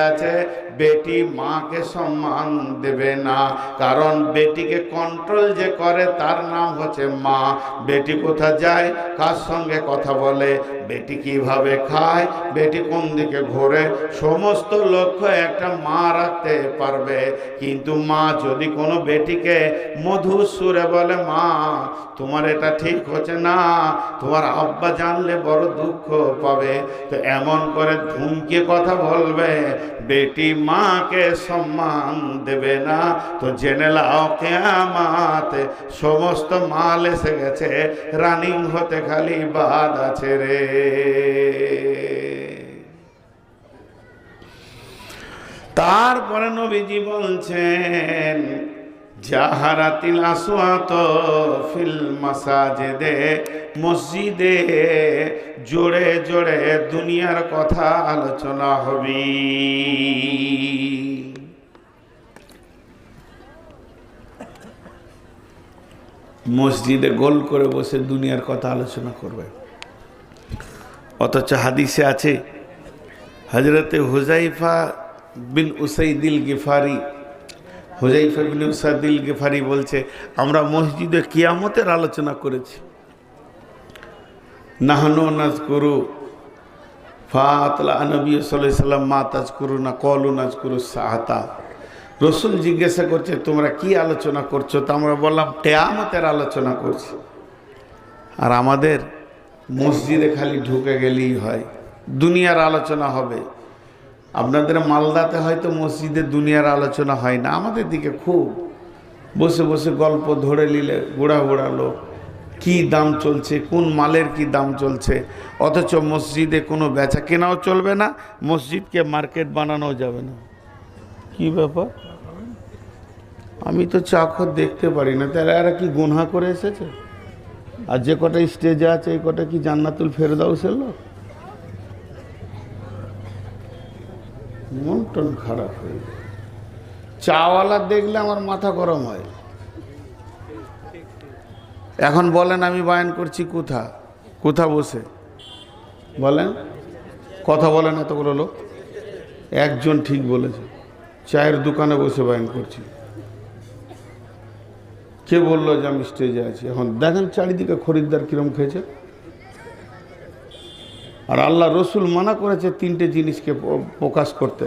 আছে, বেটি মাকে সম্মান দেবে না। কারণ বেটিকে কন্ট্রোল যে করে, তার নাম হচ্ছে মা। বেটি কোথা যায়? কার সঙ্গে কথা বলে? বেটি কীভাবে খায়? বেটি কোন দিকে ঘোরে? সমস্ত লক্ষ্য একটা মা রাখতে পারবে। কিন্তু মা যদি কোনো বেটিকে মধুর সুরে বলে, মা, তোমার এটা ঠিক হচ্ছে না। তোমার আব্বা জানলে বড় দুঃখ পাবে। তো এমন করে ধুমকে কথা বলবে। বেটি মাকে সম্মান দেবে না। তো জেনে লাও কেয়ামাতে সমস্ত মাল এসে গেছে। রানিং হতে খালি বাদ আছে রে। তারপরে নবীজি বলছেন জাহারাতিল আসওয়াত ফিল মাসাজিদে, মসজিদে জোরে জোরে দুনিয়ার কথা আলোচনা হবে। মসজিদে গোল করে বসে দুনিয়ার কথা আলোচনা করবে। অথচ হাদিসে আছে হজরতে হুজাইফা বিন উসাইদিল গিফারি হুজাইফা বিন উসাইদিল গিফারি বলছে, আমরা মসজিদে কিয়ামতের আলোচনা করেছি। নাহানো নাজ করু ফাতলা নবী সাল্লাম মা তাজ করু না কলু নাজ করু সাহাতা রসুল জিজ্ঞাসা করছে, তোমরা কি আলোচনা করছ? তা আমরা বললাম, কেয়ামতের আলোচনা করছি। আর আমাদের মসজিদে খালি ঢুকে গেলেই হয়। দুনিয়ার আলোচনা হবে। আপনাদের মালদাতে হয়তো মসজিদে দুনিয়ার আলোচনা হয় না। আমাদের দিকে খুব বসে বসে গল্প ধরে নিলে বুড়া বুড়া লোক, কী দাম চলছে, কোন মালের কি দাম চলছে। অথচ মসজিদে কোনো বেচা কেনাও চলবে না, মসজিদকে মার্কেট বানানো যাবে না। কি ব্যাপার? আমি তো চাকর দেখতে পারি না। তাহলে এরা কি গুনহা করে এসেছে? আর যে কটা স্টেজে আছে, এই কটা কি জান্নাতুল ফেরদাউসের লোক? মন টন খারাপ হয়ে। চাওয়ালা দেখলে আমার মাথা গরম হয়। এখন বলেন, আমি বায়ন করছি কোথা? কোথা বসে? বলেন। কথা বলেন এতগুলো লোক। একজন ঠিক বলেছে, চায়ের দোকানে বসে বায়ান করছি। কে বলল যে আমি স্টেজে আছি? এখন দেখেন চারিদিকে খরিদ্দার কিরম খেয়েছে। আর আল্লাহ রসুল মানা করেছে তিনটে জিনিসকে প্রকাশ করতে।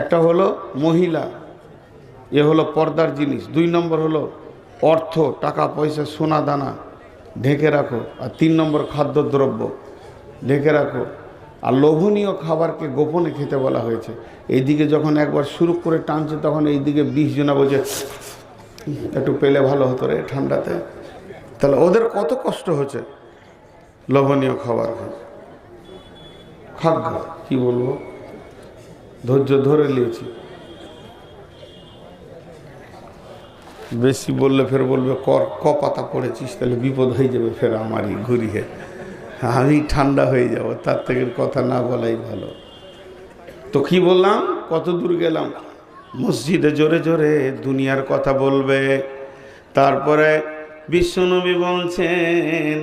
একটা হলো মহিলা, এ হলো পর্দার জিনিস। দুই নম্বর হলো অর্থ, টাকা, পয়সা, সোনা, দানা, ঢেকে রাখো। আর তিন নম্বর খাদ্যদ্রব্য, ঢেকে রাখো। আর লোভনীয় খাবারকে গোপনে খেতে বলা হয়েছে। এইদিকে যখন একবার শুরু করে টানছে, তখন এইদিকে বিশ জনা বলছে একটু পেলে ভালো হতো রে ঠান্ডাতে। তাহলে ওদের কত কষ্ট হচ্ছে লোভনীয় খাবার গা, কি বলব? ধৈর্য ধরে নিয়েছি। বেশি বললে ফের বলবে কর ক পাতা পড়েছিস তাহলে বিপদ হয়ে যাবে ফের আমারই ঘুরিয়ে। আমি ঠান্ডা হয়ে যাব তার থেকে কথা না বলাই ভালো। তো কি বললাম? কত দূর গেলাম? মসজিদে জোরে জোরে দুনিয়ার কথা বলবে। তারপরে বিশ্বনবী বলছেন,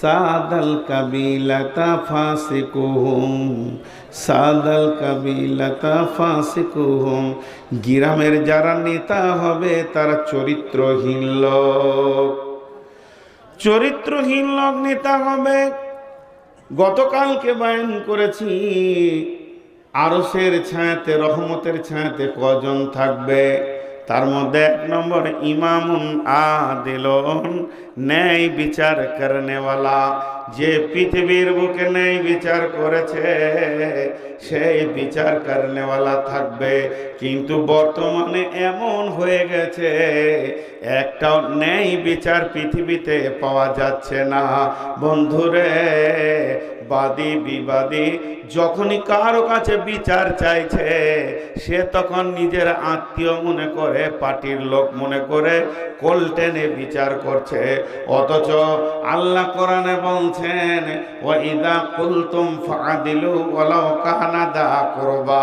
সাদাল কাবিলাতা ফাসিকুহুম, সাদাল কাবিলাতা ফাসিকুহুম, গিরামের যারা নেতা হবে তারা চরিত্রহীন লোক। চরিত্রহীন লোক নেতা হবে। গতকালকে বায়ন করেছি আরসের ছায়াতে, রহমতের ছায়াতে কজন থাকবে? তার মধ্যে এক নম্বর ইমামুন আদিলন, ন্যায় বিচার করেনা যে পৃথিবীর বুকে ন্যায় বিচার করেছে সেই বিচার করনেওয়ালা থাকবে। কিন্তু বর্তমানে এমন হয়ে গেছে, একটাও ন্যায় বিচার পৃথিবীতে পাওয়া যাচ্ছে না। বন্ধুরে, বাদী বিবাদী, যখনই কারও কাছে বিচার চাইছে, সে তখন নিজের আত্মীয় মনে করে, পার্টির লোক মনে করে কোল টেনে বিচার করছে। অথচ আল্লাহ কোরআনে বলছে বলছেন ওয়াইদা কুলতুম ফাদিলু কানা দা কুরবা।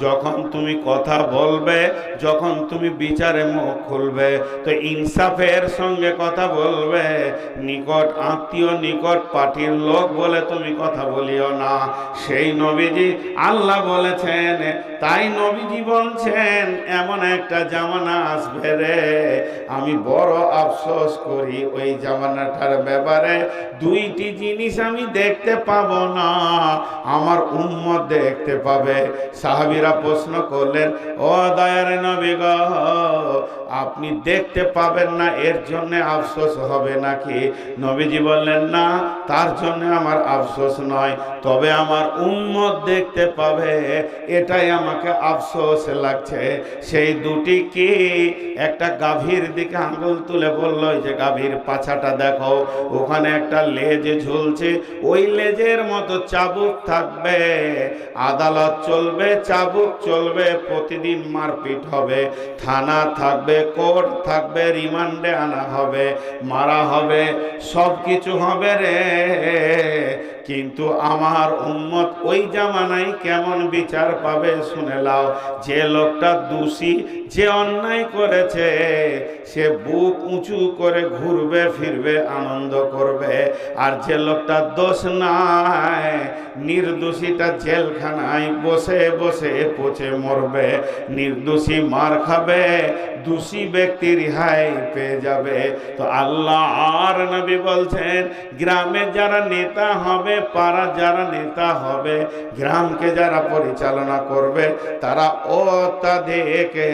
যখন তুমি কথা বলবে, যখন তুমি বিচারে মুখ খুলবে, তো ইনসাফের সঙ্গে কথা বলবে। নিকট আত্মীয়, নিকট পার্টির লোক বলে তুমি কথা বলিও না। সেই নবীজি আল্লাহ বলেছেন, তাই নবীজি বলছেন, এমন একটা জামানা আসবে রে। আমি বড় আফসোস করি ওই জামানাটার ব্যাপারে। দুইটি জিনিস আমি দেখতে পাবো না। আমার উম্মত দেখতে পাবে। সাহাবিরা প্রশ্ন করলেন ও দয়ার নবী গো আপনি দেখতে পাবেন না, এর জন্য আফসোস হবে নাকি? নবীজি বললেন, না, তার জন্য আমার আফসোস নয়। তবে আমার উম্মত দেখতে পাবে, এটাই আমাকে আফসোস লাগছে। সেই দুটি কি? একটা গাভীর দিকে আঙুল তুলে বলল যে গাভীর পাছাটা দেখো, ওখানে একটা লেজ ঝুলছে। ওই লেজের মতো চাবুক থাকবে, আদালত চলবে, চাবুক চলবে, প্রতিদিন মারপিট হবে। থানা থাকবে কোর্ট থাকবে রিমান্ডে আনা হবে মারা হবে সব কিছু হবে রে। কিন্তু আমার উম্মত ওই জামানায় কেমন বিচার পাবে শুনে লাও যে লোকটা দোষী, যে অন্যায় করেছে, সে বুক উঁচু করে ঘুরবে, ফিরবে, আনন্দ করবে। আর যে লোকটা দোষ নাই, নির্দোষীটা জেলখানায় বসে বসে পচে মরবে। নির্দোষী মার খাবে, দোষী ব্যক্তি রিহাই পেয়ে যাবে। তো আল্লাহ আর নবী বলছেন, গ্রামে যারা নেতা হবে পাড়া যারা নেতা হবে, গ্রামকে যারা পরিচালনা করবে, তারা ও তাদেরকে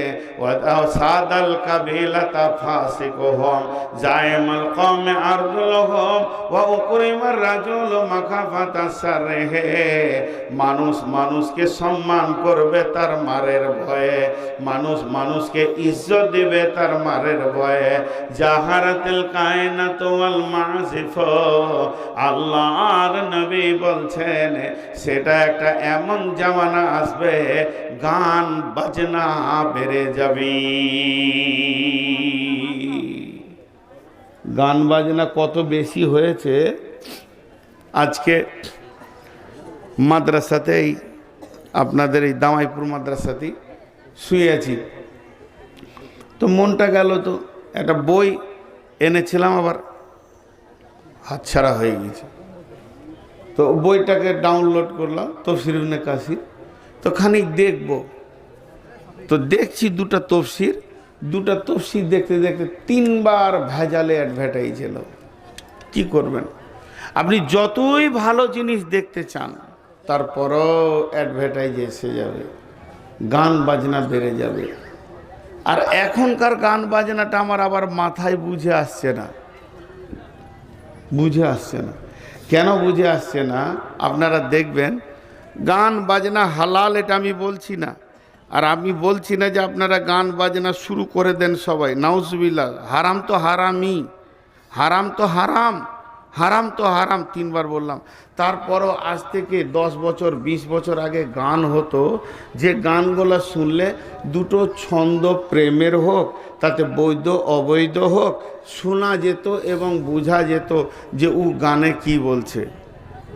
সাদাল কাবিলাতা ফাসিকুহুম জায়মাল কওমে আরজুলুহুম ওয়া উকরিমার রাজুল মাখাফাতা সারহে মানুষ মানুষকে সম্মান করবে তার মারের ভয়ে, মানুষ মানুষকে ইজ্জত দিবে তার মারের ভয়ে। জাহারাতিল কায়নাত ওয়াল মাসিফ আল্লাহর নবী বলছেন, সেটা একটা এমন জামানা আসবে, গান, বাজনা বেড়ে যাবে। গান, বাজনা কত বেশি হয়েছে? আজকে মাদ্রাসাতেই, আপনাদের এই দামাইপুর মাদ্রাসাতেই শুয়েছি। তো মনটা গেল তো, একটা বই এনেছিলাম আবার হাতছাড়া হয়ে গেছে। তো বইটাকে ডাউনলোড করলাম তফসির কাশির তো খানিক দেখব। তো দেখছি দুটা তফসির। দুটা তফসির দেখতে দেখতে তিনবার ভেজালে অ্যাডভার্টাইজ এলো। কি করবেন? আপনি যতই ভালো জিনিস দেখতে চান, তারপরও অ্যাডভার্টাইজ এসে যাবে। গান বাজনা বেড়ে যাবে। আর এখনকার গান বাজনাটা আমার আবার মাথায় বুঝে আসছে না। বুঝে আসছে না। কেন বুঝে আসছে না? আপনারা দেখবেন, গান বাজনা হালাল এটা আমি বলছি না। আর আমি বলছি না যে আপনারা গান বাজনা শুরু করে দেন সবাই। নাউজবিল্লা হারাম তো হারামই। হারাম তো হারাম। হারাম তো হারাম, তিনবার বললাম। তারপরও আজ থেকে দশ বছর ২০ বছর আগে গান হতো। যে গানগুলো শুনলে দুটো ছন্দ প্রেমের হোক, তাতে বৈধ, অবৈধ হোক, শোনা যেত এবং বোঝা যেত যে ও গানে কি বলছে।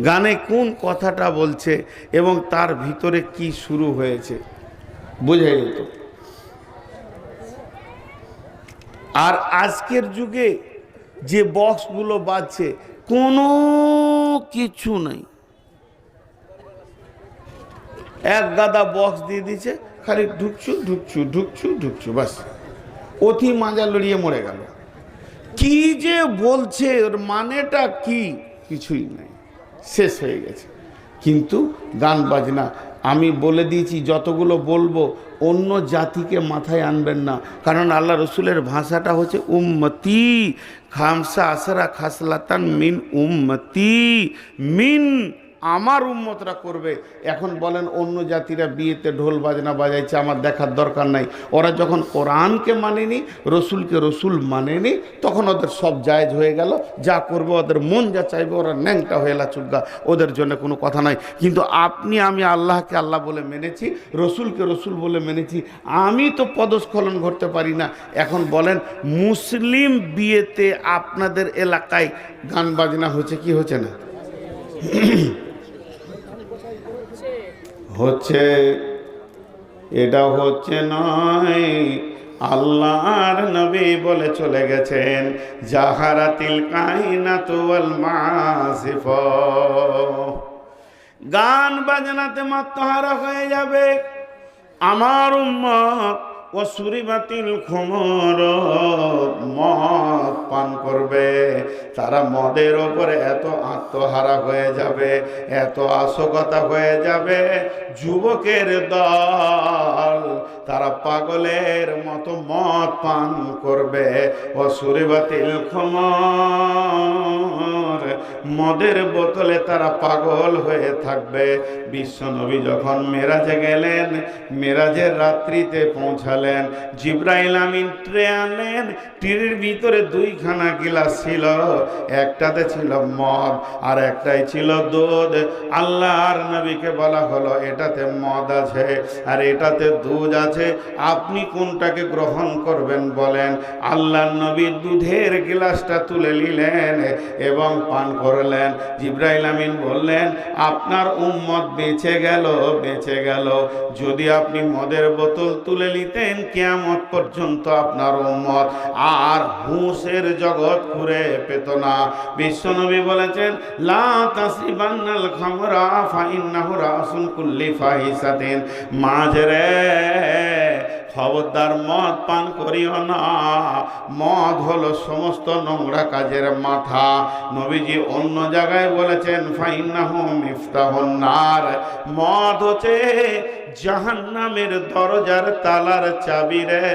গানে কোন কথাটা বলছে এবং তার ভিতরে কি শুরু হয়েছে, বোঝা যেত। আর আজকের যুগে যে বক্সগুলো বাজছে কোনো কিছু নেই। এক গাদা বক্স দিয়ে দিছে খালি ঢুকছু ঢুকছু ঢুকছু ঢুকছু বাস অতি মাজা লড়িয়ে মরে গেল। কি যে বলছে ওর মানেটা কি? কিছুই নাই। শেষ হয়ে গেছে। কিন্তু গান বাজনা আমি বলে দিয়েছি, যতগুলো বলব, অন্য জাতিকে মাথায় আনবেন না। কারণ আল্লাহ রসুলের ভাষাটা হচ্ছে উম্মতি। খামসা আসারা খাসলাতান মিন উম্মতি। মিন আমার উম্মতরা করবে। এখন বলেন অন্য জাতিরা বিয়েতে ঢোল বাজনা বাজাইছে, আমার দেখার দরকার নাই। ওরা যখন কোরআনকে মানেনি, রসুলকে রসুল মানেনি, তখন ওদের সব জায়েজ হয়ে গেল। যা করবে ওদের মন যা চাইবে, ওরা ন্যাংটা হয়ে চুগা ওদের জন্য কোনো কথা নাই। কিন্তু আপনি, আমি আল্লাহকে আল্লাহ বলে মেনেছি, রসুলকে রসুল বলে মেনেছি, আমি তো পদস্খলন ঘটতে পারি না। এখন বলেন, মুসলিম বিয়েতে আপনাদের এলাকায় গান বাজনা হচ্ছে কি হচ্ছে না? হচ্ছে, এটা হচ্ছে নয়, আল্লাহর নবী বলে চলে গেছেন, জাহারাতিল কাইনাত ওয়াল মাসিফ গান বাজনাতে মাত্মহারা হয়ে যাবে। আমার উম্মত খুমর খমর, মদ পান করবে। তারা মদের ওপরে এত আত্মহারা হয়ে যাবে, এত আসকতা হয়ে যাবে। যুবকের দল তারা পাগলের মতো মদ পান করবে। ও সুরিবাতিল খমর, মদের বোতলে তারা পাগল হয়ে থাকবে। বিশ্বনবী যখন মেরাজে গেলেন, মেরাজের রাত্রিতে পৌঁছালেন। জিব্রাইল আমিন ট্রে আনলেন টিরির ভিতরে দুইখানা গিলাস ছিল। একটাতে ছিল মদ, আর একটাই ছিল দুধ। আল্লাহর নবীকে বলা হলো, এটাতে মদ আছে, আর এটাতে দুধ আছে। আপনি কোনটাকে গ্রহণ করবেন বলেন। আল্লাহর নবী দুধের গিলাসটা তুলে নিলেন এবং পান করলেন। জিব্রাইল আমিন বললেন, আপনার উম্মত বেঁচে গেল বেঁচে গেল। যদি আপনি মদের বোতল তুলে নিতেন, কেয়ামত পর্যন্ত আপনার উম্মত আর হুঁসের জগৎ ঘুরে পেত না। বিশ্বনবী বলেছেন, লা তাসরিবান্নাল খামরা, ফাইন্নাহু রাসুল কুল্লি ফাহিসাতিন মাঝরে খবরদার মদ পান করিও না। মদ হলো সমস্ত নোংরা কাজের মাথা। নবীজি অন্য জায়গায় বলেছেন ফাইনাহ মিফতাহ নার। মদ হচ্ছে জাহান্নামের দরজার তালার চাবি রে।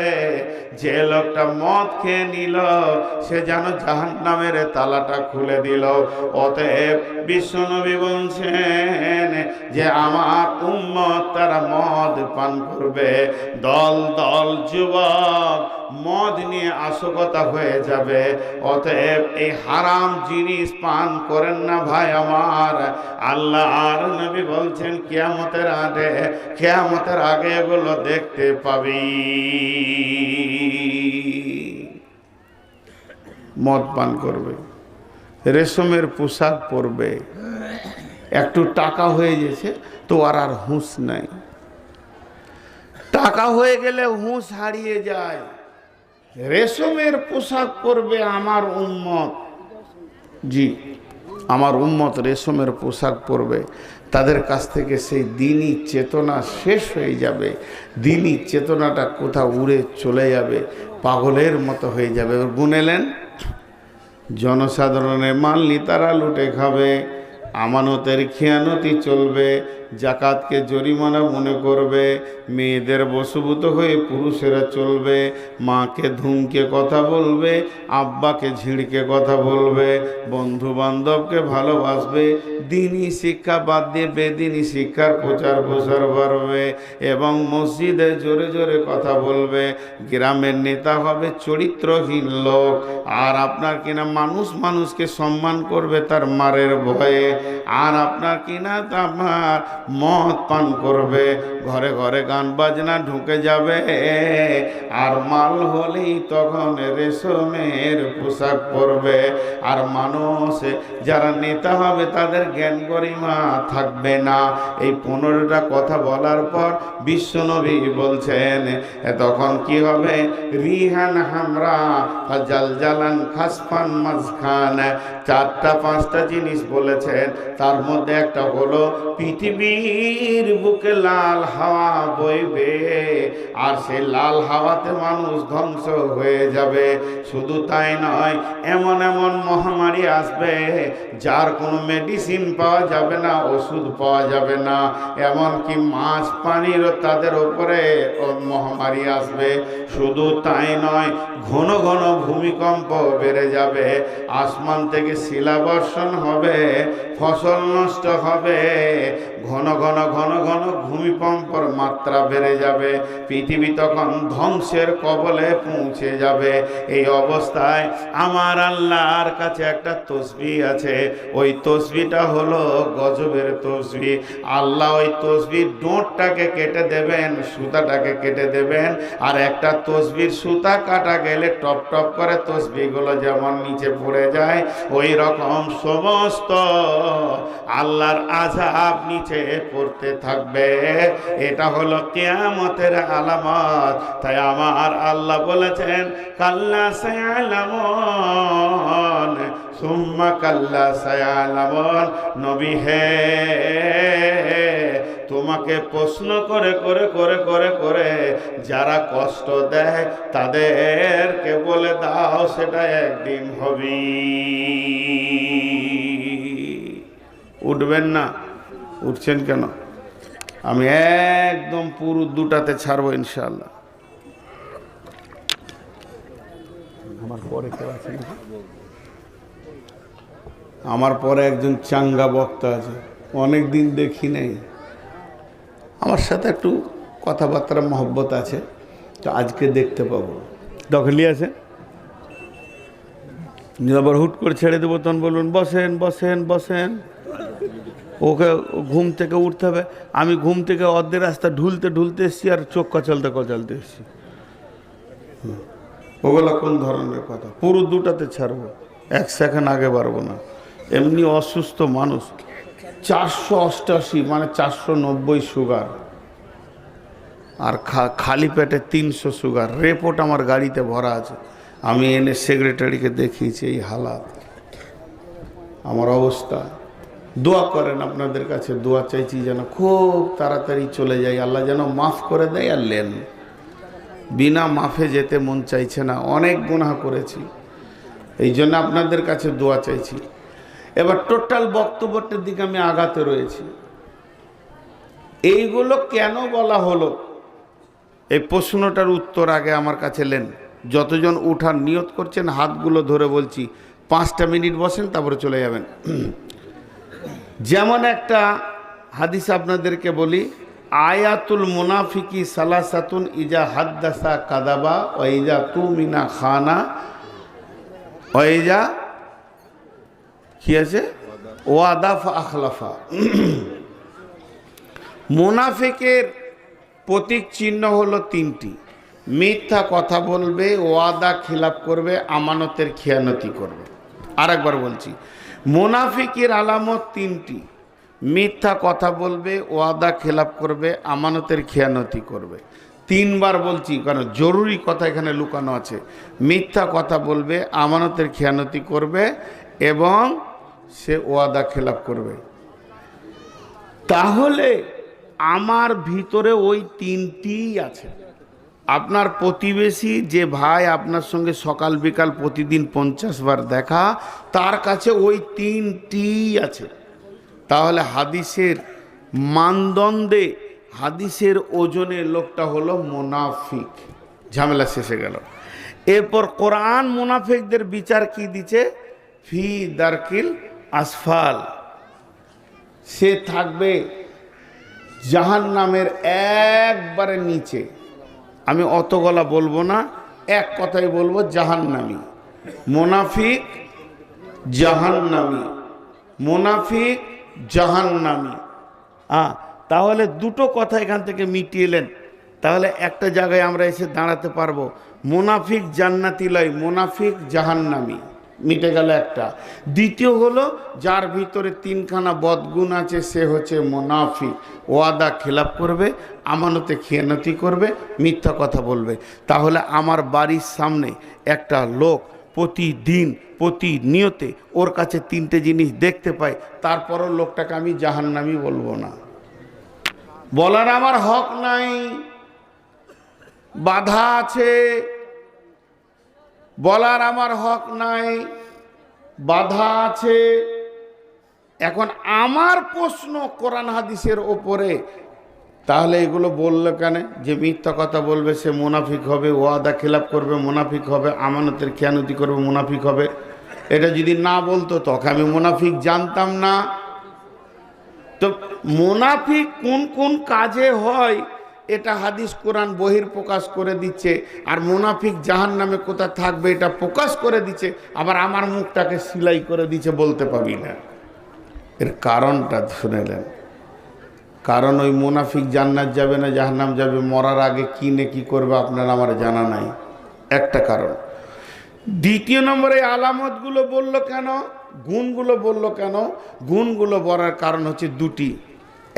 যে লোকটা মদ খেয়ে নিল, সে যেন জাহান্নামের তালাটা খুলে দিল। অতএব বিশ্বনবী বলছেন যে, আমার উম্মত তারা মদ পান করবে। দল দল, যুবক, মদ নিয়ে আসকতা হয়ে যাবে। অতএব এই হারাম জিনিস পান করেন না ভাই আমার। আল্লাহ আর নবী বলছেন, কেয়ামতের আগে কেয়ামতের আগে এগুলো দেখতে পাবি। মদ পান করবে, রেশমের পোশাক পরবে, একটু টাকা হয়ে গেছে তো আর আর হুঁশ নাই। টাকা হয়ে গেলে হুঁশ হারিয়ে যায়। রেশমের পোশাক পরবে আমার উম্মত। জি, আমার উম্মত রেশমের পোশাক পরবে। তাদের কাছ থেকে সেই দিনই চেতনা শেষ হয়ে যাবে। দিনই চেতনাটা কোথাও উড়ে চলে যাবে, পাগলের মতো হয়ে যাবে। গুনেলেন জনসাধারণের মাল তারা লুটে খাবে। আমানতের খেয়ানতি চলবে, জাকাতকে জরিমানা মনে করবে, মেয়েদের বশভূত হয়ে পুরুষেরা চলবে, মাকে ধুমকে কথা বলবে, আব্বাকে ঝিড়কে কথা বলবে বন্ধু বান্ধবকে ভালোবাসবে, দিনই শিক্ষা বাদ দিয়ে বেদিনী শিক্ষার প্রচার প্রসার বাড়বে এবং মসজিদে জোরে জোরে কথা বলবে, গ্রামের নেতা হবে চরিত্রহীন লোক, আর আপনার কিনা মানুষ মানুষকে সম্মান করবে তার মারের ভয়ে। আর আপনার কিনা আমার মদ পান করবে। ঘরে ঘরে গান বাজনা ঢুকে যাবে। আর মাল হলেই তখন রেশমের পোশাক পরবে। আর মানুষ, যারা নেতা হবে, তাদের জ্ঞান গরিমা থাকবে না। এই পনেরোটা কথা বলার পর বিশ্বনবী বলছেন তখন কি হবে? রিহান হামরা জাল জালান খাসফান মাঝখান। চারটা, পাঁচটা জিনিস বলেছেন। তার মধ্যে একটা হলো, পৃথিবীর বুকে লাল হাওয়া বইবে, আর সেই লাল হাওয়াতে মানুষ ধ্বংস হয়ে যাবে। শুধু তাই নয়, এমন এমন মহামারী আসবে, যার কোনো মেডিসিন পাওয়া যাবে না, ওষুধ পাওয়া যাবে না। এমনকি মাছ পানিরও তাদের ওপরে মহামারী আসবে। শুধু তাই নয়, ঘন ঘন ভূমিকম্প বেড়ে যাবে। আসমান থেকে শিলাবর্ষণ হবে। ফসল নষ্ট হবে। ঘন ঘন ঘন ঘন ভূমিকম্পর মাত্রা বেড়ে যাবে। পৃথিবী তখন ধ্বংসের কবলে পৌঁছে যাবে। এই অবস্থায় আমার আল্লাহর কাছে একটা তসবি আছে। ওই তসবিটা হলো গজবের তসবি। আল্লাহ ওই তসবির ডোঁটটাকে কেটে দেবেন, সুতাটাকে কেটে দেবেন, আর একটা তসবির সুতা কাটা গেলে টপ টপ করে তসবিগুলো যেমন নিচে পড়ে যায়, ওই রকম সমস্ত আল্লাহর আজাব নিচে পড়তে থাকবে। এটা হলো কেয়ামতের আলামত। তাই আমার আল্লাহ বলেছেন, কাল্লা সায়ালামন, সুম্মা কাল্লা সায়ালামন। নবী হে, তোমাকে প্রশ্ন করে করে করে করে করে যারা কষ্ট দেয় তাদেরকে বলে দাও, সেটা একদিন হবি উঠবেন না। উঠছেন কেন? আমি একদম পুরো দুটাতে ছাড়বো ইনশাল্লাহ আমার পরে কেউ আছে আমার পরে একজন চাঙ্গা বক্তা আছে অনেক দিন দেখি নাই। আমার সাথে একটু কথাবার্তা মহব্বত আছে তো আজকে দেখতে পাবো। দখলি আছে আবার হুট করে ছেড়ে দেবো তখন বলুন বসেন বসেন বসেন। ওকে ঘুম থেকে উঠতে হবে। আমি ঘুম থেকে অর্ধেক রাস্তা ঢুলতে ঢুলতে এসছি আর চোখ কচালতে কচালতে এসছি। ওগুলো কোন ধরনের কথা? পুরো দুটাতে ছাড়বো। এক সেকেন্ড আগে পারব না। এমনি অসুস্থ মানুষ। চারশো অষ্টাশি মানে চারশো নব্বই সুগার। আর খালি পেটে তিনশো সুগার। রেপোর্ট আমার গাড়িতে ভরা আছে। আমি এনে সেক্রেটারিকে দেখিয়েছি এই হালাত। আমার অবস্থা। দোয়া করেন আপনাদের কাছে, দোয়া চাইছি যেন খুব তাড়াতাড়ি চলে যাই। আল্লাহ যেন মাফ করে দেয় আর লেন। বিনা মাফে যেতে মন চাইছে না, অনেক গুনাহ করেছি। এই জন্য আপনাদের কাছে দোয়া চাইছি। এবার টোটাল বক্তব্যটার দিকে আমি আগাতে রয়েছি। এইগুলো কেন বলা হলো? এই প্রশ্নটার উত্তর আগে আমার কাছে লেন। যতজন উঠার নিয়ত করছেন, হাতগুলো ধরে বলছি, পাঁচটা মিনিট বসেন, তারপরে চলে যাবেন। যেমন একটা হাদিস আপনাদেরকে বলি, আয়াতুল মুনাফিকি সালাসাতুন ইজা হাদ্দাসা কাদাবা ওইজা তু মিনা খানা ওইজা কি আছে? ওয়াদাফা আখলাফা। মুনাফিকের প্রতীক চিহ্ন হলো তিনটি। মিথ্যা কথা বলবে, ওয়াদা খিলাপ করবে, আমানতের খেয়ানতি করবে। আরেকবার বলছি মুনাফিকের আলামত তিনটি। মিথ্যা কথা বলবে, ওয়াদা খেলাপ করবে, আমানতের খেয়ানতি করবে। তিনবার বলছি কারণ জরুরি কথা এখানে লুকানো আছে। মিথ্যা কথা বলবে, আমানতের খেয়ানতি করবে এবং সে ওয়াদা খেলাপ করবে। তাহলে আমার ভিতরে ওই তিনটিই আছে। আপনার প্রতিবেশী যে ভাই আপনার সঙ্গে সকাল বিকাল প্রতিদিন পঞ্চাশ বার দেখা, তার কাছে ওই তিনটি আছে। তাহলে হাদিসের মানদণ্ডে, হাদিসের ওজনের লোকটা হলো মোনাফিক। ঝামেলা শেষে গেল। এরপর কোরআন মোনাফিকদের বিচার কি দিচ্ছে ফি দারকিল আসফাল। সে থাকবে জাহান নামের একবারে নিচে। আমি অত গলা বলব না, এক কথাই বলব, জাহান্নামি। মোনাফিক জাহান্নামি। মোনাফিক, জাহান্নামি। হ্যাঁ তাহলে দুটো কথা এখান থেকে মিটিয়েলেন তাহলে একটা জায়গায় আমরা এসে দাঁড়াতে পারব। মোনাফিক জান্নাতি লয় মোনাফিক জাহান্নামি। মিটে গেল একটা। দ্বিতীয় হলো, যার ভিতরে তিনখানা বদগুণ আছে, সে হচ্ছে মোনাফিক। ওয়াদা খেলাপ করবে, আমানতে খেয়ানতি করবে, মিথ্যা কথা বলবে। তাহলে আমার বাড়ির সামনে একটা লোক প্রতিদিন, প্রতিনিয়তে ওর কাছে তিনটে জিনিস দেখতে পাই তারপরও লোকটাকে আমি জাহান্নামি বলব না। বলার আমার হক নাই। বাধা আছে। বলার আমার হক নাই, বাধা আছে। এখন আমার প্রশ্ন কোরআন হাদিসের ওপরে, তাহলে এগুলো বলল কেন? যে মিথ্যা কথা বলবে, সে মুনাফিক হবে, ওয়াদা খেলাপ করবে, মুনাফিক হবে, আমানতের খেয়ানতি করবে, মুনাফিক হবে। এটা যদি না বলতো তখন আমি মুনাফিক জানতাম না। তো মোনাফিক কোন কোন কাজে হয় এটা হাদিস কোরআন বহির প্রকাশ করে দিচ্ছে, আর মোনাফিক জাহান নামে কোথা থাকবে এটা প্রকাশ করে দিচ্ছে, আবার আমার মুখটাকে সিলাই করে দিচ্ছে বলতে পারি না। এর কারণটা শুনেলেন কারণ ওই মুনাফিক জান্নাত যাবে না, জাহান্নাম যাবে, মরার আগে কি নে কি করবে আপনার আমার জানা নাই। একটা কারণ। দ্বিতীয় নম্বরে আলামতগুলো বলল কেন? গুণগুলো বলল কেন? গুণগুলো বলার কারণ হচ্ছে দুটি।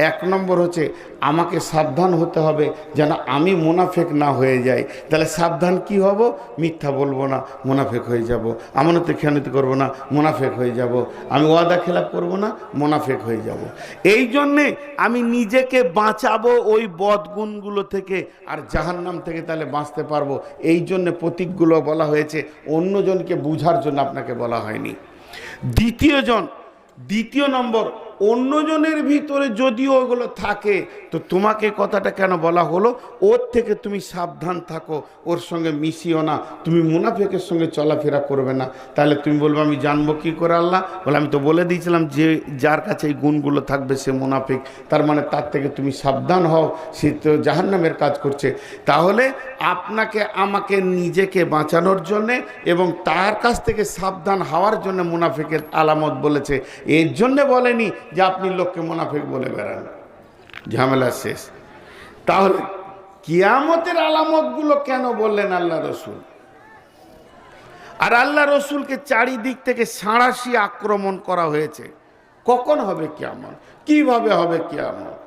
এক নম্বর হচ্ছে আমাকে সাবধান হতে হবে যেন আমি মুনাফেক না হয়ে যাই। তাহলে সাবধান কি হব? মিথ্যা বলব না, মুনাফেক হয়ে যাব। আমানতে খেয়ানিত করব না, মুনাফেক হয়ে যাব। আমি ওয়াদা খেলাপ করব না, মুনাফেক হয়ে যাব। এই জন্যে আমি নিজেকে বাঁচাবো ওই বদগুণগুলো থেকে, আর জাহান্নাম থেকে তাহলে বাঁচতে পারব। এই জন্যে প্রতীকগুলো বলা হয়েছে, অন্যজনকে বুঝার জন্য আপনাকে বলা হয়নি। দ্বিতীয়জন দ্বিতীয় নম্বর অন্যজনের ভিতরে যদিও ওগুলো থাকে, তো তোমাকে কথাটা কেন বলা হলো? ওর থেকে তুমি সাবধান থাকো, ওর সঙ্গে মিশিও না। তুমি মুনাফেকের সঙ্গে চলাফেরা করবে না। তাহলে তুমি বলবে, আমি জানব কী করে আল্লাহ? বলে, আমি তো বলে দিয়েছিলাম যে যার কাছে এই গুণগুলো থাকবে সে মুনাফিক। তার মানে তার থেকে তুমি সাবধান হও, সে তো জাহান্নামের কাজ করছে। তাহলে আপনাকে, আমাকে, নিজেকে বাঁচানোর জন্যে এবং তার কাছ থেকে সাবধান হওয়ার জন্য মুনাফিকের আলামত বলেছে। এর জন্যে বলেনি যে আপনি লোককে মুনাফিক বলে বেড়ান। ঝামেলা শেষ। তাহলে কিয়ামতের আলামতগুলো কেন বললেন আল্লাহ রসুল? আর আল্লাহ রসুলকে চারিদিক থেকে সাঁড়াশি আক্রমণ করা হয়েছে। কখন হবে কিয়ামত? কীভাবে হবে কিয়ামত?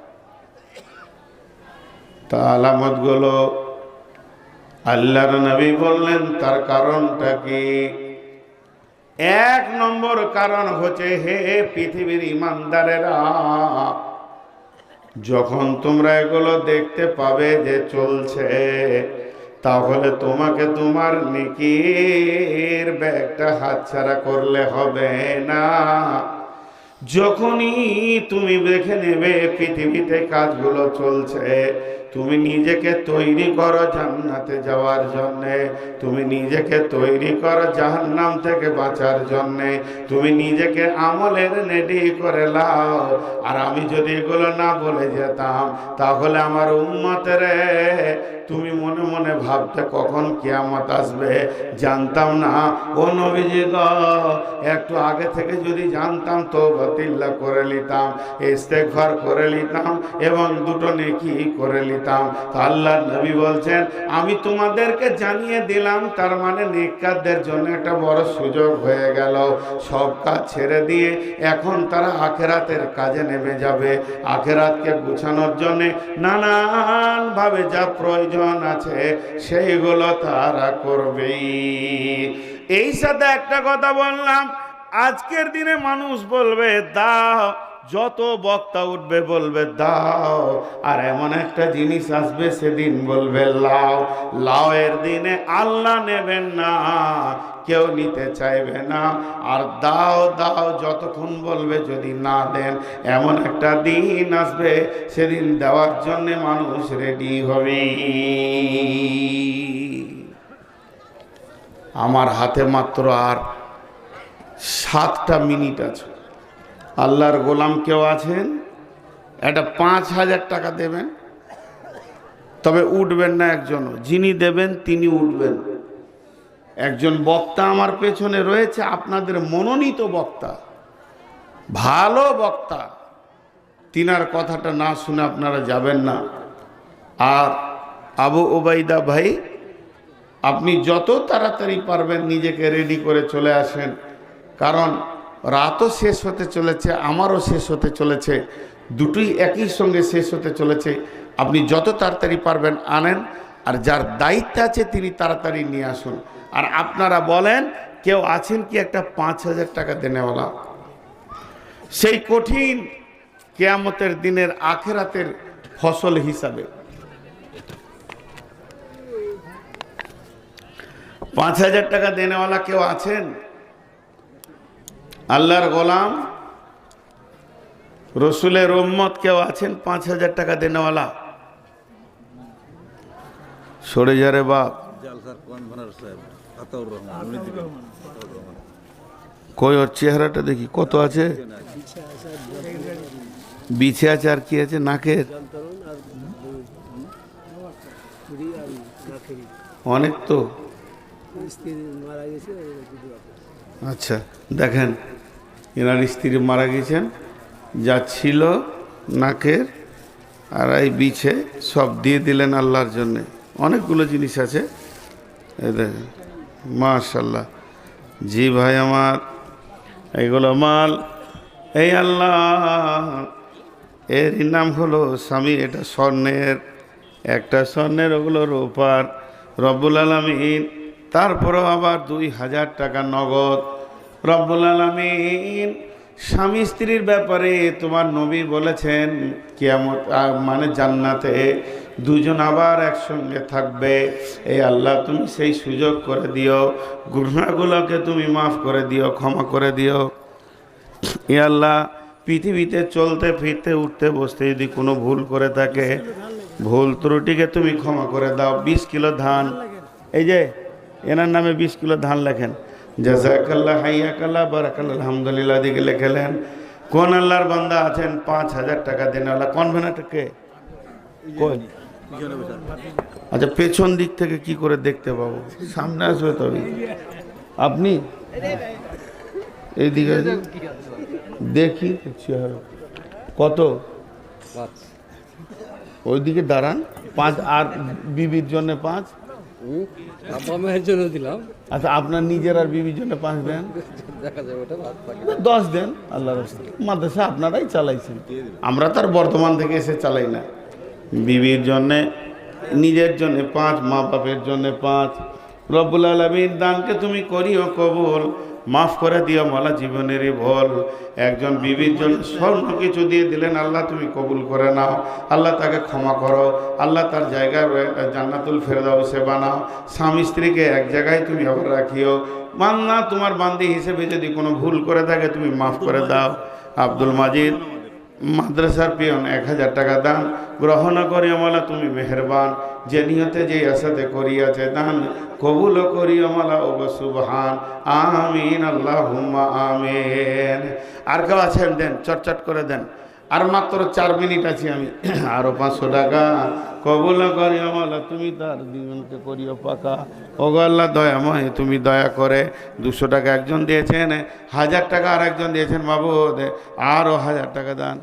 তা আলামতগুলো আল্লাহর নবী বললেন, তার কারণটা কি? এক নম্বর কারণ হচ্ছে হে পৃথিবীর ইমানদারেরা, যখন তোমরা এগুলো দেখতে পাবে যে চলছে, তাহলে তোমাকে তোমার নেকির ব্যাগটা হাতছাড়া করলে হবে না। যখনই তুমি দেখে নেবে পৃথিবীতে কাজগুলো চলছে তুমি নিজেকে তৈরি করো জান্নাতে যাওয়ার জন্যে। তুমি নিজেকে তৈরি করো জাহান্নাম থেকে বাঁচার জন্যে। তুমি নিজেকে আমলের নেডি করে লাও। আর আমি যদি এগুলো না বলে যেতাম, তাহলে আমার উম্মতের তুমি মনে মনে ভাবতে কখন কিয়ামত আসবে? জানতাম না। ও নবীজি গো, একটু আগে থেকে যদি জানতাম তো বতিল্লা করে নিতাম ইস্তেকভার করে নিতাম এবং দুটো নেকি করে নিতাম। তো আল্লাহ নবী বলছেন, আমি তোমাদেরকে জানিয়ে দিলাম, তার মানে নেককারদের জন্য একটা বড় সুযোগ হয়ে গেল। সব কাজ ছেড়ে দিয়ে এখন তারা আখেরাতের কাজে নেমে যাবে। আখেরাতকে গুছানোর জন্যে নানানভাবে যা প্রয়োজন আছে, সেইগুলো তারা করবেই। এই সাথে একটা কথা বললাম, আজকের দিনে মানুষ বলবে, দাও যত বক্তা উঠবে বলবে, দাও। আর এমন একটা জিনিস আসবে, সেদিন বলবে, লাও। এর দিনে আল্লাহ নেবেন না, কেউ নিতে চাইবে না। আর দাও দাও, যতক্ষণ বলবে যদি না দেন, এমন একটা দিন আসবে, সেদিন দেওয়ার জন্য মানুষ রেডি হবে। আমার হাতে মাত্র আর সাতটা মিনিট আছে। আল্লাহর গোলাম কেউ আছেন? একটা পাঁচ হাজার টাকা দেবেন। তবে উঠবেন না একজনও যিনি দেবেন, তিনি উঠবেন। একজন বক্তা আমার পেছনে রয়েছে, আপনাদের মনোনীত বক্তা। ভালো বক্তা। তিনার কথাটা না শুনে আপনারা যাবেন না। আর আবু ওবাইদা ভাই, আপনি যত তাড়াতাড়ি পারবেন নিজেকে রেডি করে চলে আসেন। কারণ রাতও শেষ হতে চলেছে, আমারও শেষ হতে চলেছে, দুটোই একই সঙ্গে শেষ হতে চলেছে। আপনি যত তাড়াতাড়ি পারবেন আনেন, আর যার দায়িত্ব আছে তিনি তাড়াতাড়ি নিয়ে আসুন। আর আপনারা বলেন, কেউ আছেন কি একটা পাঁচ হাজার টাকা দেনেওয়ালা? সেই কঠিন কেয়ামতের দিনের আখেরাতের ফসল হিসাবে। পাঁচ হাজার টাকা দেনেওয়ালা কেউ আছেন? আল্লাহর গোলাম, রসুলের উম্মত কেউ আছেন? পাঁচ হাজার টাকা দেনেওয়ালা। সরে যা রে বাপ। কই ওর চেহারাটা দেখি, কত আছে? বিছে আছে আর কি আছে? নাকের? অনেক তো। মারা গেছে। আচ্ছা দেখেন, এনার স্ত্রী মারা গেছেন, যা ছিল নাকের আর এই বিছে সব দিয়ে দিলেন আল্লাহর জন্যে। অনেকগুলো জিনিস আছে। দেখেন মাশাল্লাহ জি ভাই আমার এইগুলো মাল। এই আল্লাহ, এর নাম হলো স্বামী, এটা স্বর্ণের, একটা স্বর্ণের, ওগুলো রূপার। রব্বুল আলমিন তারপরেও আবার দুই হাজার টাকা নগদ। রব্বুল আলমিন স্বামী স্ত্রীর ব্যাপারে তোমার নবী বলেছেন আহ, মানে জান্নাতে দুজন আবার একসঙ্গে থাকবে। এই আল্লাহ তুমি সেই সুযোগ করে দিও গুণাগুলোকে তুমি মাফ করে দিও ক্ষমা করে দিও। এ আল্লাহ পৃথিবীতে চলতে ফিরতে উঠতে বসতে যদি কোনো ভুল করে থাকে ভুল ত্রুটিকে তুমি ক্ষমা করে দাও। বিশ কিলো ধান এই যে এনার নামে বিশ কিলো ধান লেখেন। জাজাকাল্লাহ, হাইয়াকাল্লাহ, বারাকাল্লাহ, আলহামদুলিল্লাহ দিকে লেখেলেন, কোন আল্লাহর বান্দা আছেন পাঁচ হাজার টাকা দেন আল্লাহ কনভেনারকে কই? আচ্ছা পেছন দিক থেকে কি করে দেখতে পাবো? সামনে আসবে তবে আপনি? এইদিকে দেখি। কত? ওইদিকে দাঁড়ান, পাঁচ, আর বিবির জন্য পাঁচ। আব্বা মায়ের জন্য দিলাম। আচ্ছা আপনার নিজের আর বিবির জন্য পাঁচ দেন। দেখা যাবে ওটা দশ দেন আল্লাহ মাদ্রাসা আপনারাই চালাইছেন। আমরা তার বর্তমান থেকে এসে চালাই না। বিবির জন্যে নিজের জন্য পাঁচ মা বাপের জন্য পাঁচ। রব্বুল আলমীর দানকে তুমি করিও কবুল। মাফ করে দিও মালা জীবনেরই ভল। একজন বিবির জন্য স্বর্ণ কিছু দিয়ে দিলেন, আল্লাহ তুমি কবুল করে নাও। আল্লাহ তাকে ক্ষমা করো। আল্লাহ তার জায়গায় জান্নাতুল ফেরদাউসে বানাও। স্বামী স্ত্রীকে এক জায়গায় তুমি আবার রাখিও। মান্না, তোমার বান্দি হিসেবে যদি কোনো ভুল করে থাকে, তুমি মাফ করে দাও। আব্দুল মাজিদ মাদ্রাসার পিয়ন এক হাজার টাকা দান, গ্রহণ করি আমলা তুমি মেহরবান। যে নিয়তে যে আসাতে করিয়াছে দান, কবুল করি আমলা ও সুবহান। আমিন আল্লাহ আমিন। আর কেউ আছেন? দেন, চটচট করে দেন। আর মাত্র চার মিনিট আছি আমি। আরও পাঁচশো টাকা। কবুল করি আমলা তুমি তার জীবনকে করিও পাকা। আল্লাহ, দয়াময়, তুমি দয়া করে। দুশো টাকা একজন দিয়েছেন, হাজার টাকা আর একজন দিয়েছেন বাবু আরও হাজার টাকা দান।